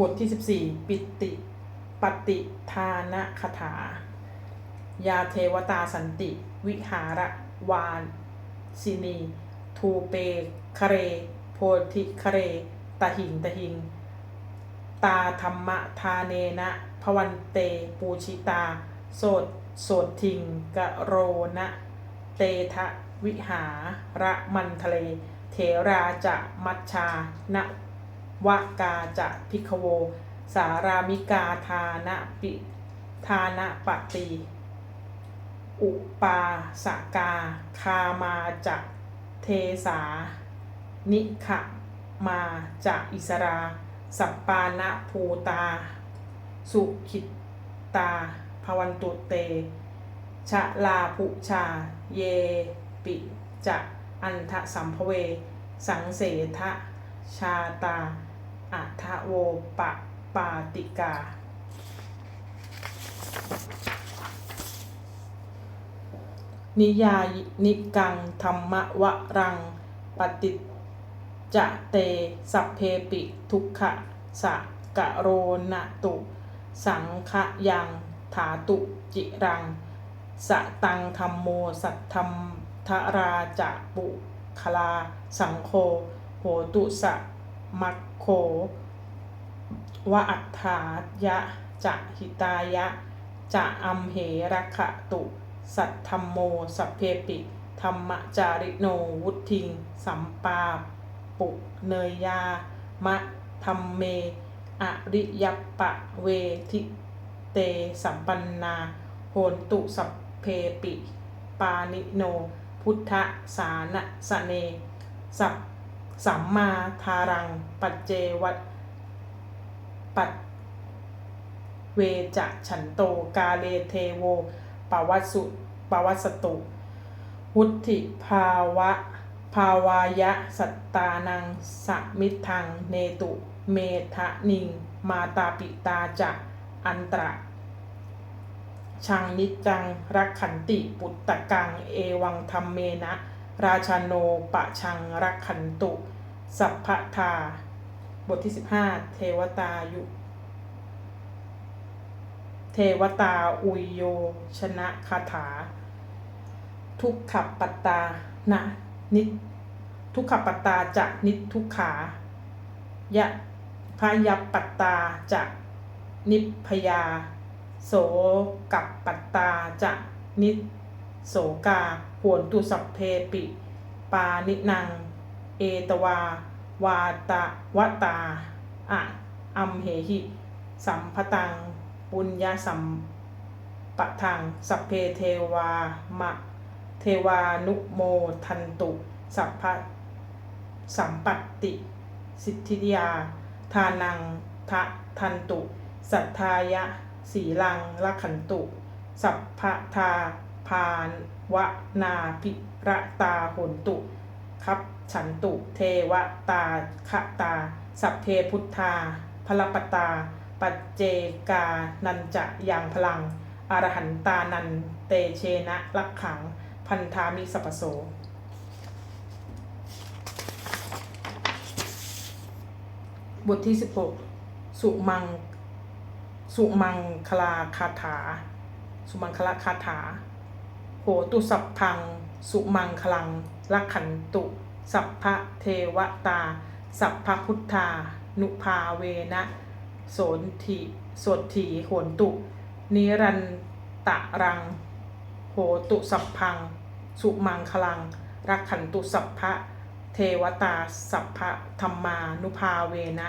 บทที่ 14 ปิติปฏิทานะคถา ยาเทวตาสันติ วิหารวานสินี ทูเปคเร โพธิคเร ตหิงตหิง ตาธรรมทาเนนะพวันเตปูชิตา โสดโสดทิงกะโรนะเตทะวิหาระมันทะเลเถราจะมัชชานะ วกาจะพิกโว สารามิกาทานะปิทานะปฏิ อุปาสกา คามาจะเทสา นิขมาจะอิสรา สัปปานะภูตา สุขิตตาภวันตุเต ชะลาภุชา เยปิจะอันทะสัมภเว สังเสทะชาตา อัทโวปะปาติกา นิยานิกังธรรมวรัง ปฏิจะเต สัพเพปิทุกขะสะกะโรนตุ สังขะยังถาตุจิรังสะตังธรรมโมสัทธรรมทราจะปุคลา สังโฆโหตุสะ มัคโควะอัฏฐายะจะหิตายะ จะอัมเหระขะตุ สัทธรมโมสัพเพปิธรรมจาริโนวุทิง สัมปาปุเนยยามะธรรมเม อริยปปะเวทิเตสัมปันนา โหนตุสัพเพปิ ปานิโน พุทธสานะสะเน สัพ สัมมาทารัง ปัจเจวัตปัจเวจะฉันโตกาเลเทโวปวัสสุปวัสสตุ วุธิภาวะ ภาวายะสัตตานังสมิทัง เนตุ เมทะนิง มาตาปิตาจะอันตระชังนิจัง รักขันติ ปุตตะกัง เอวังธรรมเมนะ ราชาโนปะชังรักขันตุ สัพพทา บทที่ 15 เทวตายุ เทวตาอุยโย ชนะคาถา ทุกขปัตตานะนิทุกขปัตตาจะนิทุกขายะพยัปปัตตาจะนิพยา โสกับปัตตาจะนิ โสกาหวนตุสัพเพปิ ปานินัง เอตวา วาตะวตาอะอัมเหหิ สัมพตัง ปุญญาสัมปะทัง สัพเพเทวามะ เทวานุโมทันตุ สัพพะสัมปติ สิทธิยา ทานังทะทันตุ สัทธายะ สีลังละขันตุ สัพพทา พานวนาพิระตาหนตุคับฉันตุเทวตาคะตา สัพเพพุทธาพลปตา ปัจเจกานันจะยางพลัง อรหันตานันเตเชนะลักขัง พันธามิสัพโสบทที่ 16 สุมัง สุมังคลาคาถา สุมังคลาคาถา หตุสัพพัง สุมังคลังลักขันตุ สัพพะเทวตา สัพพะพุทธา นุภาเวนะโสนทีโสดถีโหนตุ นิรันตะรัง โหตุสัพพัง สุมังคลังรักขันตุสัพพะเทวตา สัพพะธรรมานุภาเวนะ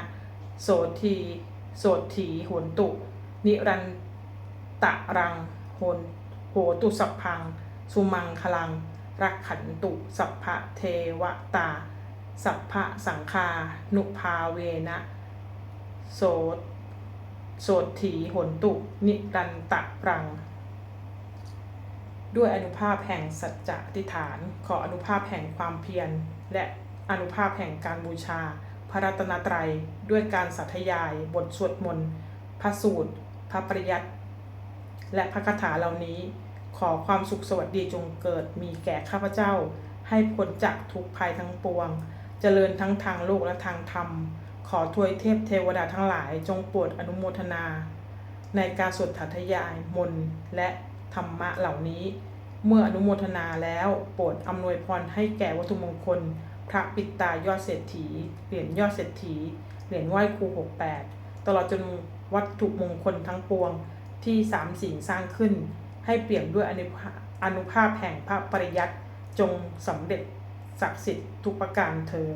โสทีโสถีโหนตุ นิรันตะรังโหนโหตุสัพพัง สุมังคลัง รักขันตุ สัพพะเทวตา สัพพะสังคา นุภาเวนะโสตโสถีหนตุ นิรันตะปรัง ด้วยอนุภาพแห่งสัจจะอธิษฐาน ขออนุภาพแห่งความเพียร และอนุภาพแห่งการบูชา พระรัตนตรัย ด้วยการสัทยาย บทสวดมนต์ พระสูตร พระปริยัติ และพระคาถาเหล่านี้ ขอความสุขสวัสดีจงเกิดมีแก่ข้าพเจ้า ให้พ้นจากทุกภัยทั้งปวง เจริญทั้งทางโลกและทางธรรม ขอทวยเทพเทวดาทั้งหลายจงโปรดอนุโมทนา ในการสวดถาทยายมนและธรรมะเหล่านี้ เมื่ออนุโมทนาแล้วโปรดอำนวยพรให้แก่วัตถุมงคล พระปิดตายอดเศรษฐีเหรียญยอดเศรษฐีเหรียญไหว้ครู68ตลอดจนวัตถุมงคลทั้งปวงที่สามสิ่งสร้างขึ้น ให้เปี่ยมด้วยอนุภาอนุภาพแห่งพระปริยัติจงสำเร็จศักดิ์สิทธิ์ทุกประการเธอ